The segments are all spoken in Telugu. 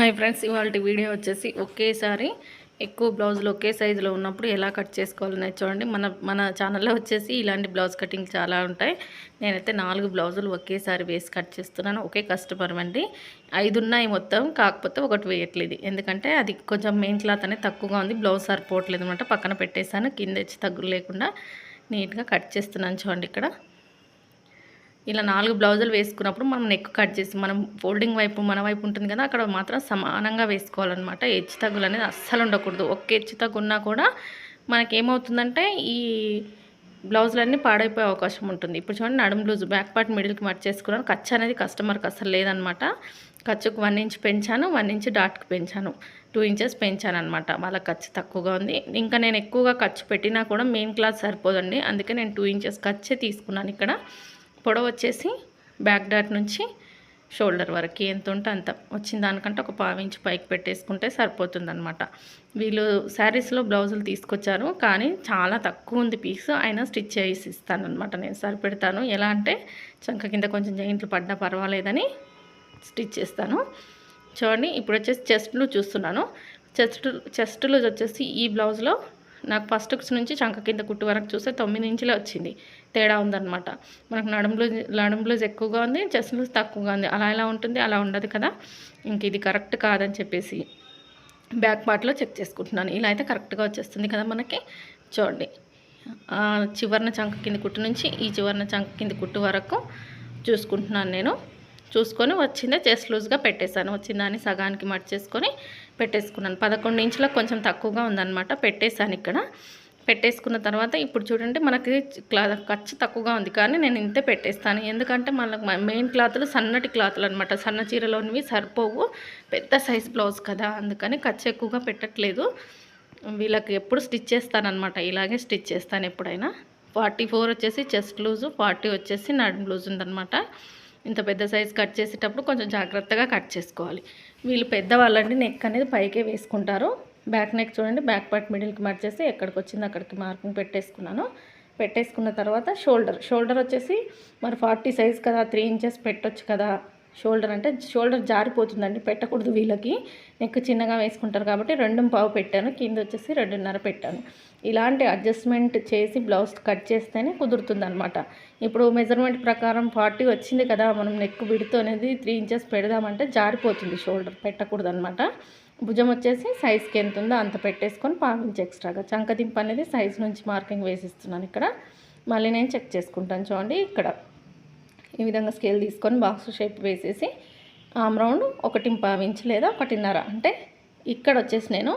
హాయ్ ఫ్రెండ్స్ ఇవాళ వీడియో వచ్చేసి ఒకేసారి ఎక్కువ బ్లౌజులు ఒకే సైజులో ఉన్నప్పుడు ఎలా కట్ చేసుకోవాలనేది చూడండి. మన మన ఛానల్లో వచ్చేసి ఇలాంటి బ్లౌజ్ కటింగ్ చాలా ఉంటాయి. నేనైతే నాలుగు బ్లౌజులు ఒకేసారి వేసి కట్ చేస్తున్నాను. ఒకే కస్టమర్ అండి. ఐదు ఉన్నాయి మొత్తం కాకపోతే ఒకటి వేయట్లేదు ఎందుకంటే అది కొంచెం మెయిన్ క్లాత్ అనేది తక్కువగా ఉంది. బ్లౌజ్ సరిపోవట్లేదు అనమాట పక్కన పెట్టేశాను. కింద వచ్చి తగ్గులు లేకుండా నీట్గా కట్ చేస్తున్నాను చూడండి ఇక్కడ. ఇలా నాలుగు బ్లౌజులు వేసుకున్నప్పుడు మనం నెక్ కట్ చేసి మనం ఫోల్డింగ్ వైపు మన వైపు ఉంటుంది కదా అక్కడ మాత్రం సమానంగా వేసుకోవాలన్నమాట. హెచ్చు తగ్గులు అనేది అస్సలు ఉండకూడదు. ఒక్క హెచ్చు తగ్గు ఉన్నా కూడా మనకి ఏమవుతుందంటే ఈ బ్లౌజులన్నీ పాడైపోయే అవకాశం ఉంటుంది. ఇప్పుడు చూడండి నడుము బ్లౌజ్ బ్యాక్ పార్ట్ మిడిల్కి మట్ చేసుకున్నాను. ఖర్చు అనేది కస్టమర్కి అసలు లేదనమాట ఖర్చుకు వన్ ఇంచ్ పెంచాను వన్ ఇంచ్ డాట్కి పెంచాను. టూ ఇంచెస్ పెంచాను అనమాట వాళ్ళ ఖర్చు తక్కువగా ఉంది. ఇంకా నేను ఎక్కువగా ఖర్చు పెట్టినా కూడా మెయిన్ క్లాత్ సరిపోదండి. అందుకే నేను టూ ఇంచెస్ ఖర్చే తీసుకున్నాను ఇక్కడ. పొడవు వచ్చేసి బ్యాక్ డాట్ నుంచి షోల్డర్ వరకు ఎంత ఉంటే అంత. వచ్చిన దానికంటే ఒక పావించి పైకి పెట్టేసుకుంటే సరిపోతుందనమాట వీళ్ళు శారీస్లో బ్లౌజులు తీసుకొచ్చారు కానీ చాలా తక్కువ ఉంది పీస్. అయినా స్టిచ్ చేసి ఇస్తానమాట నేను సరిపెడతాను. ఎలా అంటే చంక కింద కొంచెం జాయింట్లు పడ్డా పర్వాలేదని స్టిచ్ చేస్తాను. చూడండి ఇప్పుడు వచ్చేసి చెస్ట్లు చూస్తున్నాను. చెస్ట్ చెస్ట్లో వచ్చేసి ఈ బ్లౌజ్లో నాకు ఫస్ట్ నుంచి చంక కింద కుట్టు వరకు చూస్తే తొమ్మిది ఇంచులే వచ్చింది. తేడా ఉందన్నమాట. మనకు నడుము బ్లౌజ్ నడుము బ్లౌజ్ ఎక్కువగా ఉంది చెస్ట్ లూజ్ తక్కువగా ఉంది. అలా ఎలా ఉంటుంది అలా ఉండదు కదా. ఇంక ఇది కరెక్ట్ కాదని చెప్పేసి బ్యాక్ పార్ట్లో చెక్ చేసుకుంటున్నాను. ఇలా అయితే కరెక్ట్గా వచ్చేస్తుంది కదా మనకి. చూడండి. చివరిన చంక కింద కుట్టు నుంచి ఈ చివరిన చంక కింద కుట్టు వరకు చూసుకుంటున్నాను నేను. చూసుకొని వచ్చిందే చెస్ట్ లూజ్గా పెట్టేశాను. వచ్చిందాన్ని సగానికి మర్చేసుకొని పెట్టేసుకున్నాను. పదకొండు ఇంచులకు కొంచెం తక్కువగా ఉందన్నమాట. పెట్టేశాను ఇక్కడ. పెట్టేసుకున్న తర్వాత ఇప్పుడు చూడండి మనకి క్లాత్ ఖర్చు తక్కువగా ఉంది కానీ నేను ఇంతే పెట్టేస్తాను. ఎందుకంటే మనకు మెయిన్ క్లాతులు సన్నటి క్లాతులు అనమాట సన్న చీరలోనివి సరిపోవు. పెద్ద సైజ్ బ్లౌజ్ కదా. అందుకని ఖర్చు ఎక్కువగా పెట్టట్లేదు. వీళ్ళకి ఎప్పుడు స్టిచ్ చేస్తానమాట ఇలాగే స్టిచ్ చేస్తాను ఎప్పుడైనా. ఫార్టీ ఫోర్ వచ్చేసి చెస్ట్ లూజు ఫార్టీ వచ్చేసి నడుము లూజ్ ఉందన్నమాట. ఇంత పెద్ద సైజ్ కట్ చేసేటప్పుడు కొంచెం జాగ్రత్తగా కట్ చేసుకోవాలి. వీళ్ళు పెద్దవాళ్ళండి నెక్ అనేది పైకే వేసుకుంటారు. బ్యాక్ నెక్ చూడండి బ్యాక్ పార్ట్ మిడిల్కి మార్చేసి ఎక్కడికి వచ్చింది అక్కడికి మార్కింగ్ పెట్టేసుకున్నాను. పెట్టేసుకున్న తర్వాత షోల్డర్ షోల్డర్ వచ్చేసి మరి ఫార్టీ సైజ్ కదా త్రీ ఇంచెస్ పెట్టొచ్చు కదా. షోల్డర్ అంటే షోల్డర్ జారిపోతుందండి పెట్టకూడదు వీళ్ళకి. నెక్ చిన్నగా వేసుకుంటారు కాబట్టి రెండు పావు పెట్టాను కింద వచ్చేసి రెండున్నర పెట్టాను. ఇలాంటి అడ్జస్ట్మెంట్ చేసి బ్లౌజ్ కట్ చేస్తేనే కుదురుతుంది అనమాట ఇప్పుడు మెజర్మెంట్ ప్రకారం ఫార్టీ వచ్చింది కదా మనం నెక్ విడుతు అనేది త్రీ ఇంచెస్ పెడదామంటే జారిపోతుంది షోల్డర్ పెట్టకూడదు అనమాట భుజం వచ్చేసి సైజ్కి ఎంత ఉందో అంత పెట్టేసుకొని పావించి ఎక్స్ట్రాగా. చంకదింపు అనేది సైజ్ నుంచి మార్కింగ్ వేసిస్తున్నాను ఇక్కడ. మళ్ళీ నేను చెక్ చేసుకుంటాను చూడండి ఇక్కడ. ఈ విధంగా స్కేల్ తీసుకొని బాక్స్ షేప్ వేసేసి ఆమ్ రౌండ్ ఒకటి పావించి లేదా ఒకటిన్నర. అంటే ఇక్కడ వచ్చేసి నేను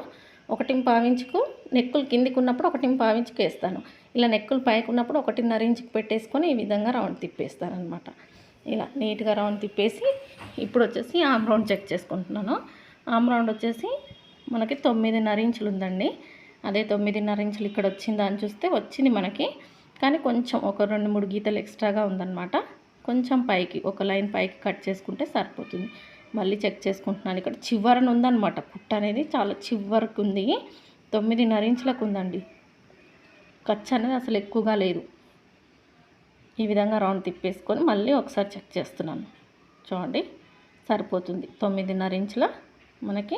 ఒకటి పావించుకు నెక్కులు కిందికి ఉన్నప్పుడు ఒకటి పావించుకు వేస్తాను. ఇలా నెక్కులు పైకి ఉన్నప్పుడు ఒకటిన్నర ఇంచుకు పెట్టేసుకొని ఈ విధంగా రౌండ్ తిప్పేస్తాను అనమాట ఇలా నీట్గా రౌండ్ తిప్పేసి ఇప్పుడు వచ్చేసి ఆమ్ రౌండ్ చెక్ చేసుకుంటున్నాను. ఆమ్ రౌండ్ వచ్చేసి మనకి తొమ్మిదిన్నర ఇంచులు ఉందండి. అదే తొమ్మిదిన్నర ఇంచులు ఇక్కడ వచ్చిందా అని చూస్తే వచ్చింది మనకి. కానీ కొంచెం ఒక రెండు మూడు గీతలు ఎక్స్ట్రాగా ఉందన్నమాట. కొంచెం పైకి ఒక లైన్ పైకి కట్ చేసుకుంటే సరిపోతుంది. మళ్ళీ చెక్ చేసుకుంటున్నాను. ఇక్కడ చివరన ఉందన్నమాట. పుట్ట అనేది చాలా చివరికి ఉంది. తొమ్మిదిన్నర ఇంచులకు ఉందండి. ఖర్చు అనేది అసలు ఎక్కువగా లేదు. ఈ విధంగా రౌండ్ తిప్పేసుకొని మళ్ళీ ఒకసారి చెక్ చేస్తున్నాను. చూడండి సరిపోతుంది. తొమ్మిదిన్నర ఇంచుల మనకి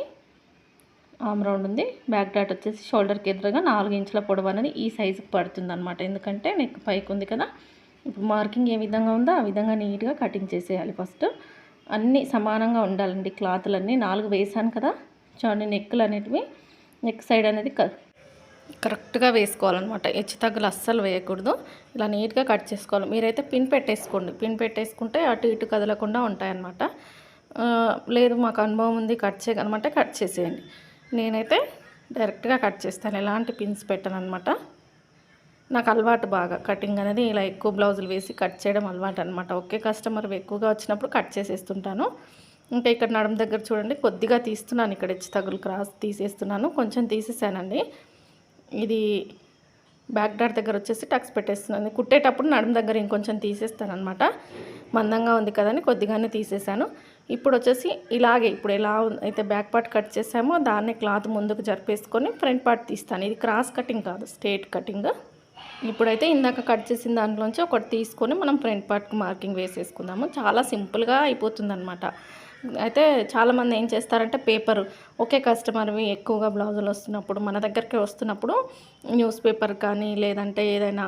ఆమ్ రౌండ్ ఉంది. బ్యాక్ డాట్ వచ్చేసి షోల్డర్కి ఎదురుగా నాలుగు ఇంచుల పొడవు అనేది ఈ సైజుకి పడుతుంది అనమాట ఎందుకంటే నెక్ పైకి ఉంది కదా. ఇప్పుడు మార్కింగ్ ఏ విధంగా ఉందో ఆ విధంగా నీట్గా కటింగ్ చేసేయాలి ఫస్ట్. అన్నీ సమానంగా ఉండాలండి క్లాతులన్నీ. నాలుగు వేసాను కదా. చూడండి నెక్కులు అనేటివి. నెక్ సైడ్ అనేది కరెక్ట్గా వేసుకోవాలన్నమాట. హెచ్చు తగ్గులు అస్సలు వేయకూడదు. ఇలా నీట్గా కట్ చేసుకోవాలి. మీరైతే పిన్ పెట్టేసుకోండి. పిన్ పెట్టేసుకుంటే అటు ఇటు కదలకుండా ఉంటాయన్నమాట. లేదు మాకు అనుభవం ఉంది కట్ చేయగలమంటే కట్ చేసేయండి. నేనైతే డైరెక్ట్గా కట్ చేస్తాను. ఎలాంటి పిన్స్ పెట్టను అనమాట నాకు అలవాటు బాగా. కటింగ్ అనేది ఇలా ఎక్కువ బ్లౌజులు వేసి కట్ చేయడం అలవాటు అనమాట ఒకే కస్టమర్ ఎక్కువగా వచ్చినప్పుడు కట్ చేసేస్తుంటాను. ఇంకా ఇక్కడ నడం దగ్గర చూడండి కొద్దిగా తీస్తున్నాను. ఇక్కడ ఇచ్చి తగులు క్రాస్ తీసేస్తున్నాను. కొంచెం తీసేసానండి. ఇది బ్యాక్ డాట్ దగ్గర వచ్చేసి టక్స్ పెట్టేస్తున్నాను. కుట్టేటప్పుడు నడుము దగ్గర ఇంకొంచెం తీసేస్తాను అనమాట మందంగా ఉంది కదని కొద్దిగానే తీసేసాను. ఇప్పుడు వచ్చేసి ఇలాగే ఇప్పుడు ఎలా అయితే బ్యాక్ పార్ట్ కట్ చేసామో దాన్ని క్లాత్ ముందుకు జరిపేసుకొని ఫ్రంట్ పార్ట్ తీస్తాను. ఇది క్రాస్ కటింగ్ కాదు స్ట్రేట్ కటింగ్. ఇప్పుడైతే ఇందాక కట్ చేసిన దాంట్లోంచి ఒకటి తీసుకొని మనం ఫ్రంట్ పార్ట్కి మార్కింగ్ వేసేసుకుందాము. చాలా సింపుల్గా అయిపోతుందన్నమాట. అయితే చాలామంది ఏం చేస్తారంటే పేపర్. ఒకే కస్టమర్వి ఎక్కువగా బ్లౌజులు వస్తున్నప్పుడు మన దగ్గరికి వస్తున్నప్పుడు న్యూస్ పేపర్ కానీ లేదంటే ఏదైనా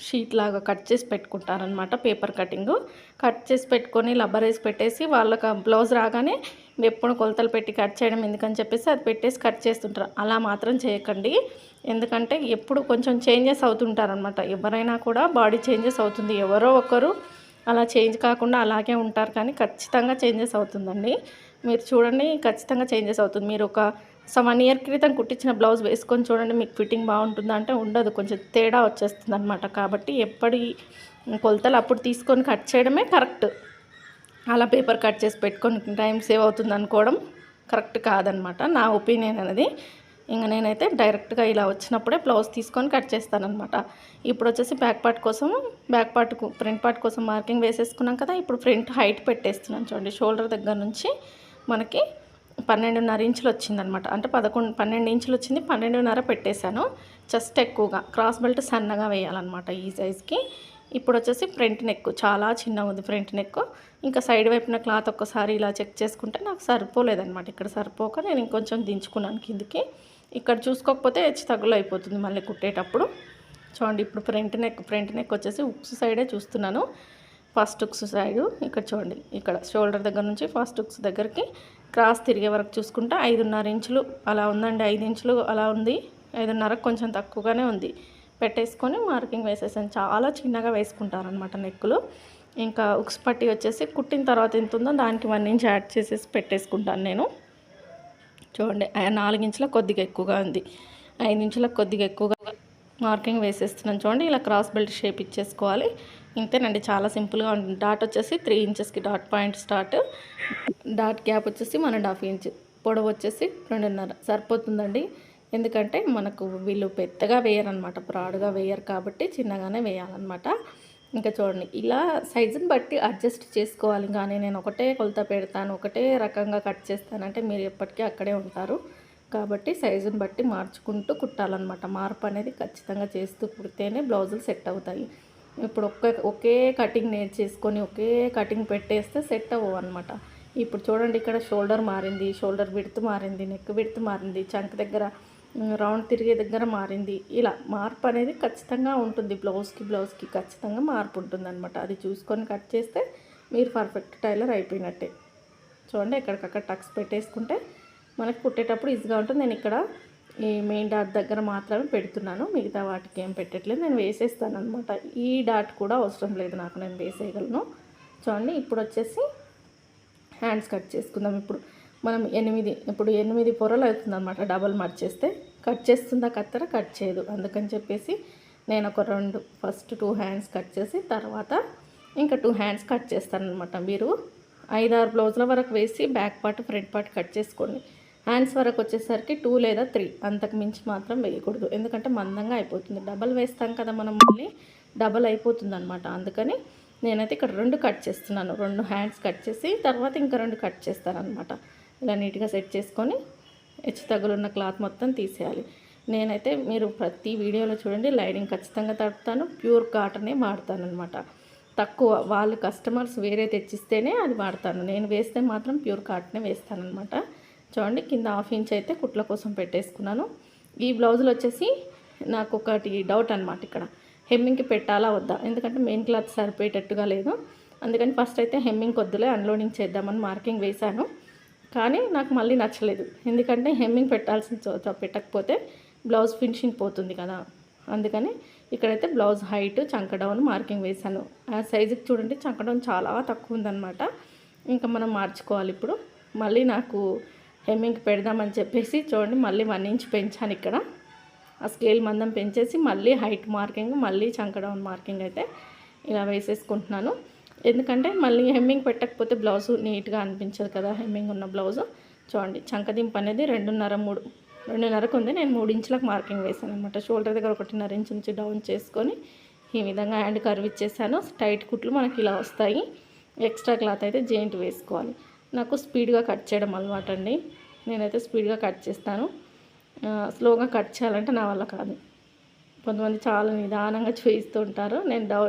షీట్ లాగా కట్ చేసి పెట్టుకుంటారనమాట పేపర్ కటింగ్. కట్ చేసి పెట్టుకొని లబ్బర్ వేసి పెట్టేసి వాళ్ళకి బ్లౌజ్ రాగానే ఎప్పుడు కొలతలు పెట్టి కట్ చేయడం ఎందుకని చెప్పేసి అది పెట్టేసి కట్ చేస్తుంటారు. అలా మాత్రం చేయకండి. ఎందుకంటే ఎప్పుడు కొంచెం చేంజెస్ అవుతుంటారనమాట ఎవరైనా కూడా బాడీ చేంజెస్ అవుతుంది. ఎవరో ఒకరు అలా చేంజ్ కాకుండా అలాగే ఉంటారు కానీ ఖచ్చితంగా చేంజెస్ అవుతుందండి. మీరు చూడండి ఖచ్చితంగా చేంజెస్ అవుతుంది. మీరు ఒక వన్ ఇయర్ క్రితం కుట్టించిన బ్లౌజ్ వేసుకొని చూడండి మీకు ఫిట్టింగ్ బాగుంటుందా అంటే ఉండదు. కొంచెం తేడా వచ్చేస్తుంది అనమాట కాబట్టి ఎప్పటి కొలతలు అప్పుడు తీసుకొని కట్ చేయడమే కరెక్ట్. అలా పేపర్ కట్ చేసి పెట్టుకొని టైం సేవ్ అవుతుంది అనుకోవడం కరెక్ట్ కాదనమాట. నా ఒపీనియన్ అనేది ఇంకా నేనైతే డైరెక్ట్గా ఇలా వచ్చినప్పుడే బ్లౌజ్ తీసుకొని కట్ చేస్తానమాట ఇప్పుడు వచ్చేసి బ్యాక్ పార్ట్ కోసం బ్యాక్ పార్ట్కు ఫ్రంట్ పార్ట్ కోసం మార్కింగ్ వేసేసుకున్నాం కదా ఇప్పుడు ఫ్రంట్ హైట్ పెట్టేస్తున్నాను చూడండి. షోల్డర్ దగ్గర నుంచి మనకి పన్నెండున్నర ఇంచులు వచ్చిందనమాట. అంటే పదకొండు పన్నెండు ఇంచులు వచ్చింది పన్నెండున్నర పెట్టేశాను. చెస్ట్ ఎక్కువగా క్రాస్ బెల్ట్ సన్నగా వేయాలన్నమాట ఈ సైజ్కి. ఇప్పుడు వచ్చేసి ఫ్రంట్ నెక్ చాలా చిన్నగా ఉంది ఫ్రంట్ నెక్ ఇంకా సైడ్ వైపున క్లాత్ ఒక్కసారి ఇలా చెక్ చేసుకుంటే నాకు సరిపోలేదనమాట ఇక్కడ సరిపోక నేను ఇంకొంచెం దించుకున్నాను కిందికి. ఇక్కడ చూసుకోకపోతే హెచ్చు తగ్గులు అయిపోతుంది మళ్ళీ కుట్టేటప్పుడు. చూడండి ఇప్పుడు ఫ్రంట్ నెక్ ఫ్రంట్ నెక్ వచ్చేసి ఉక్స్ సైడే చూస్తున్నాను. ఫస్ట్ ఉక్స్ సైడు ఇక్కడ చూడండి ఇక్కడ షోల్డర్ దగ్గర నుంచి ఫస్ట్ ఉక్స్ దగ్గరికి క్రాస్ తిరిగే వరకు చూసుకుంటే ఐదున్నర ఇంచులు అలా ఉందండి. ఐదు ఇంచులు అలా ఉంది. ఐదున్నర కొంచెం తక్కువగానే ఉంది. పెట్టేసుకొని మార్కింగ్ వేసేసాను. చాలా చిన్నగా వేసుకుంటారనమాట నెక్కులు. ఇంకా ఉక్స్ పట్టి వచ్చేసి కుట్టిన తర్వాత ఎంత ఉందో దానికి వన్ ఇంచ్ యాడ్ చేసేసి పెట్టేసుకుంటాను నేను. చూడండి ఆ నాలుగు ఇంచుల కొద్దిగా ఎక్కువగా ఉంది. ఐదు ఇంచుల కొద్దిగా ఎక్కువగా మార్కింగ్ వేసేస్తున్నాను చూడండి ఇలా క్రాస్ బెల్ట్ షేప్ ఇచ్చేసుకోవాలి. ఇంతేనండి చాలా సింపుల్గా ఉంటుంది. డాట్ వచ్చేసి త్రీ ఇంచెస్కి dot point start. Dot gap వచ్చేసి వన్ అండ్ హాఫ్ ఇంచ్. పొడవు వచ్చేసి రెండున్నర. సరిపోతుందండి. ఎందుకంటే మనకు వీళ్ళు పెద్దగా వేయరనమాట బ్రాడ్గా వేయరు కాబట్టి చిన్నగానే వేయాలన్నమాట. ఇంకా చూడండి ఇలా సైజుని బట్టి అడ్జస్ట్ చేసుకోవాలి. కానీ నేను ఒకటే కొలత పెడతాను ఒకటే రకంగా కట్ చేస్తానంటే మీరు ఎప్పటికీ అక్కడే ఉంటారు. కాబట్టి సైజుని బట్టి మార్చుకుంటూ కుట్టాలన్నమాట. మార్పు అనేది ఖచ్చితంగా చేస్తూ కుడితేనే బ్లౌజులు సెట్ అవుతాయి. ఇప్పుడు ఒక్క ఒకే కటింగ్ నేర్చేసుకొని ఒకే కటింగ్ పెట్టేస్తే సెట్ అవ్వవు అనమాట ఇప్పుడు చూడండి ఇక్కడ షోల్డర్ మారింది షోల్డర్ విడుతు మారింది నెక్ విడుతు మారింది చంక్ దగ్గర రౌండ్ తిరిగే దగ్గర మారింది. ఇలా మార్పు అనేది ఖచ్చితంగా ఉంటుంది. బ్లౌజ్కి బ్లౌజ్కి ఖచ్చితంగా మార్పు ఉంటుంది అనమాట అది చూసుకొని కట్ చేస్తే మీరు పర్ఫెక్ట్ టైలర్ అయిపోయినట్టే. చూడండి ఎక్కడికక్కడ టక్స్ పెట్టేసుకుంటే మనకి కుట్టేటప్పుడు ఈజీగా ఉంటుంది. నేను ఇక్కడ ఈ మెయిన్ డాట్ దగ్గర మాత్రమే పెడుతున్నాను. మిగతా వాటికి ఏం పెట్టట్లేదు. నేను వేసేస్తాను అనమాట ఈ డాట్ కూడా అవసరం లేదు నాకు. నేను వేసేయగలను. చూడండి ఇప్పుడు వచ్చేసి హ్యాండ్స్ కట్ చేసుకుందాం. ఇప్పుడు మనం ఎనిమిది ఇప్పుడు ఎనిమిది పొరలు అవుతుంది అనమాట డబల్ మర్చేస్తే కట్ చేస్తుందా కత్తెర? కట్ చేయదు. అందుకని చెప్పేసి నేను ఒక రెండు ఫస్ట్ టూ హ్యాండ్స్ కట్ చేసి తర్వాత ఇంకా టూ హ్యాండ్స్ కట్ చేస్తానమాట మీరు ఐదారు బ్లౌజుల వరకు వేసి back part front part cut చేసుకోండి. హ్యాండ్స్ వరకు వచ్చేసరికి టూ లేదా త్రీ అంతకు మించి మాత్రం వేయకూడదు. ఎందుకంటే మందంగా అయిపోతుంది. డబల్ వేస్తాం కదా మనం మళ్ళీ డబల్ అయిపోతుంది అనమాట అందుకని నేనైతే ఇక్కడ రెండు కట్ చేస్తున్నాను. రెండు హ్యాండ్స్ కట్ చేసి తర్వాత ఇంకా రెండు కట్ చేస్తాను అనమాట ఇలా నీట్గా సెట్ చేసుకొని హెచ్చు తగులున్న క్లాత్ మొత్తం తీసేయాలి. నేనైతే మీరు ప్రతి వీడియోలో చూడండి లైనింగ్ ఖచ్చితంగా తడుపుతాను ప్యూర్ కాటనే వాడతాను అనమాట తక్కువ వాళ్ళు కస్టమర్స్ వేరే తెచ్చిస్తేనే అది వాడతాను. నేను వేస్తే మాత్రం ప్యూర్ కాటనే వేస్తాను అనమాట చూడండి కింద హాఫ్ ఇంచ్ అయితే కుట్ల కోసం పెట్టేసుకున్నాను. ఈ బ్లౌజులు వచ్చేసి నాకు ఒకటి డౌట్ అనమాట ఇక్కడ. హెమ్మింగ్కి పెట్టాలా వద్దా? ఎందుకంటే మెయిన్ క్లాత్ సరిపోయేటట్టుగా లేదు. అందుకని ఫస్ట్ అయితే హెమ్మింగ్ కొద్దులే అన్లోడింగ్ చేద్దామని మార్కింగ్ వేశాను. కానీ నాకు మళ్ళీ నచ్చలేదు. ఎందుకంటే హెమ్మింగ్ పెట్టాల్సిన చోట పెట్టకపోతే బ్లౌజ్ ఫినిషింగ్ పోతుంది కదా. అందుకని ఇక్కడైతే బ్లౌజ్ హైట్ చంక డౌన్ మార్కింగ్ వేశాను. ఆ సైజుకి చూడండి చంక డౌన్ చాలా తక్కువ ఉందన్నమాట. ఇంకా మనం మార్చుకోవాలి ఇప్పుడు. మళ్ళీ నాకు హెమ్మింగ్ పెడదామని చెప్పేసి చూడండి మళ్ళీ వన్ ఇంచ్ పెంచాను ఇక్కడ. ఆ స్కేల్ మందం పెంచేసి మళ్ళీ హైట్ మార్కింగ్ మళ్ళీ చంక డౌన్ మార్కింగ్ అయితే ఇలా వేసేసుకుంటున్నాను. ఎందుకంటే మళ్ళీ హెమ్మింగ్ పెట్టకపోతే బ్లౌజు నీట్గా అనిపించదు కదా హెమ్మింగ్ ఉన్న బ్లౌజు. చూడండి చంకదింపు అనేది రెండున్నర మూడు రెండున్నరకు ఉంది. నేను మూడు ఇంచులకు మార్కింగ్ వేసాను అనమాట షోల్డర్ దగ్గర ఒకటిన్నర ఇంచు నుంచి డౌన్ చేసుకొని ఈ విధంగా హ్యాండ్ కర్వ్ ఇచ్చేసాను. టైట్ కుట్లు మనకి ఇలా వస్తాయి. ఎక్స్ట్రా క్లాత్ అయితే జెయింట్ వేసుకోవాలి. నాకు స్పీడ్గా కట్ చేయడం అలవాటు అండి. నేనైతే స్పీడ్గా కట్ చేస్తాను. స్లోగా కట్ చేయాలంటే నా వల్ల కాదు. కొంతమంది చాలా నిదానంగా చేయిస్తూ ఉంటారు. నేను డౌ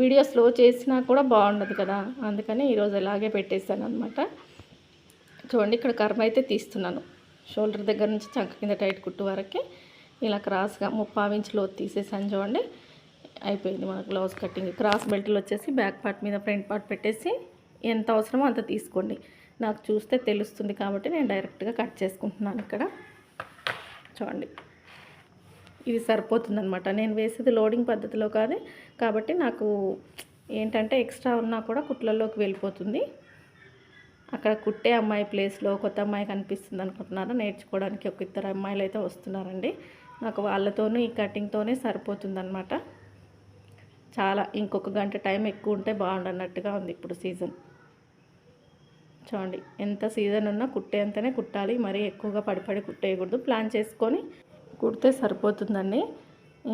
వీడియో స్లో చేసినా కూడా బాగుండదు కదా. అందుకని ఈరోజు ఇలాగే పెట్టేశాను అనమాట చూడండి ఇక్కడ కర్మ అయితే తీస్తున్నాను. షోల్డర్ దగ్గర నుంచి చంక కింద టైట్ కుట్టు వరకు ఇలా క్రాస్గా ముప్పావు ఇంచ్ తీసేసాను చూడండి. అయిపోయింది మనకు బ్లౌజ్ కటింగ్. క్రాస్ బెల్ట్లు వచ్చేసి బ్యాక్ పార్ట్ మీద ఫ్రంట్ పార్ట్ పెట్టేసి ఎంత అవసరమో అంత తీసుకోండి. నాకు చూస్తే తెలుస్తుంది కాబట్టి నేను డైరెక్ట్గా కట్ చేసుకుంటున్నాను ఇక్కడ. చూడండి. ఇది సరిపోతుందనమాట నేను వేసేది లోడింగ్ పద్ధతిలో కాదు. కాబట్టి నాకు ఏంటంటే ఎక్స్ట్రా ఉన్నా కూడా కుట్లలోకి వెళ్ళిపోతుంది. అక్కడ కుట్టే అమ్మాయి ప్లేస్లో కొత్త అమ్మాయి కనిపిస్తుంది అనుకుంటున్నారా? నేర్చుకోవడానికి ఒక ఇద్దరు అమ్మాయిలు అయితే వస్తున్నారండి. నాకు వాళ్ళతోనూ ఈ కటింగ్తోనే సరిపోతుందనమాట చాలా ఇంకొక గంట టైం ఎక్కువ ఉంటే బాగుండన్నట్టుగా ఉంది ఇప్పుడు సీజన్ చూడండి ఎంత సీజన్ ఉన్నా కుట్టేంతనే కుట్టాలి. మరీ ఎక్కువగా పడిపడి కుట్టేయకూడదు. ప్లాన్ చేసుకొని కుడితే సరిపోతుందండి.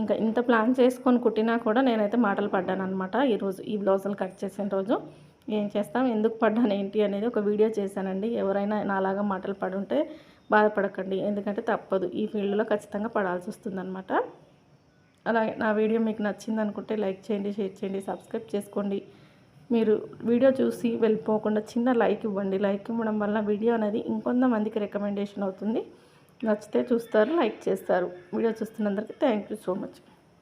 ఇంకా ఇంత ప్లాన్ చేసుకొని కుట్టినా కూడా నేనైతే మాటలు పడ్డాను అనమాట ఈరోజు ఈ బ్లౌజులు కట్ చేసిన రోజు ఏం చేస్తాం ఎందుకు పడ్డాను ఏంటి అనేది ఒక వీడియో చేశానండి. ఎవరైనా నాలాగా మాటలు పడుంటే బాధపడకండి. ఎందుకంటే తప్పదు. ఈ ఫీల్డ్లో ఖచ్చితంగా పడాల్సి వస్తుందన్నమాట. అలాగే నా వీడియో మీకు నచ్చింది అనుకుంటే లైక్ చేయండి షేర్ చేయండి సబ్స్క్రైబ్ చేసుకోండి. మీరు వీడియో చూసి వెళ్ళిపోకుండా చిన్న లైక్ ఇవ్వండి. లైక్ ఇవ్వడం వల్ల వీడియో అనేది ఇంకొంతమందికి రికమెండేషన్ అవుతుంది. నచ్చితే చూస్తారు లైక్ చేస్తారు. వీడియో చూస్తున్నందరికీ థ్యాంక్ యూ సో మచ్.